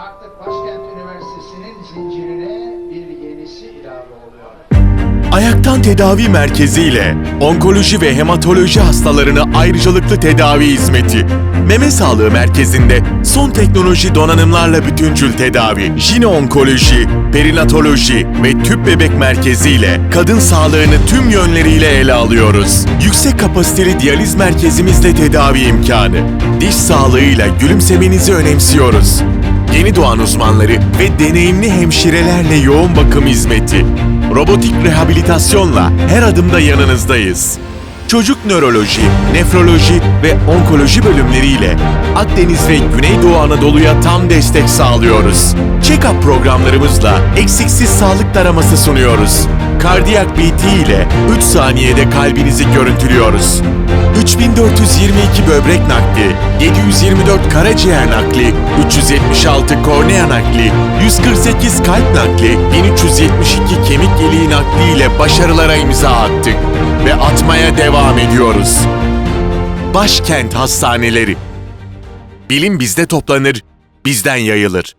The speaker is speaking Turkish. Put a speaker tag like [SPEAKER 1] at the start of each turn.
[SPEAKER 1] artık Başkent Üniversitesi'nin zincirine bir yenisi ilave oluyor. Ayaktan Tedavi Merkezi ile onkoloji ve hematoloji hastalarına ayrıcalıklı tedavi hizmeti. Meme Sağlığı Merkezi'nde son teknoloji donanımlarla bütüncül tedavi, jine onkoloji, perinatoloji ve tüp bebek merkezi ile kadın sağlığını tüm yönleriyle ele alıyoruz. Yüksek kapasiteli diyaliz merkezimizle tedavi imkanı. Diş sağlığıyla gülümsemenizi önemsiyoruz. Yeni doğan uzmanları ve deneyimli hemşirelerle yoğun bakım hizmeti. Robotik rehabilitasyonla her adımda yanınızdayız. Çocuk nöroloji, nefroloji ve onkoloji bölümleriyle Akdeniz ve Güneydoğu Anadolu'ya tam destek sağlıyoruz. Check-up programlarımızla eksiksiz sağlık taraması sunuyoruz. Kardiyak BT ile 3 saniyede kalbinizi görüntülüyoruz. 3422 böbrek nakli, 724 karaciğer nakli, 376 kornea nakli, 148 kalp nakli, 1372 kemik iliği nakli ile başarılara imza attık ve atmaya devam ediyoruz. Başkent Hastaneleri Bilim bizde toplanır, bizden yayılır.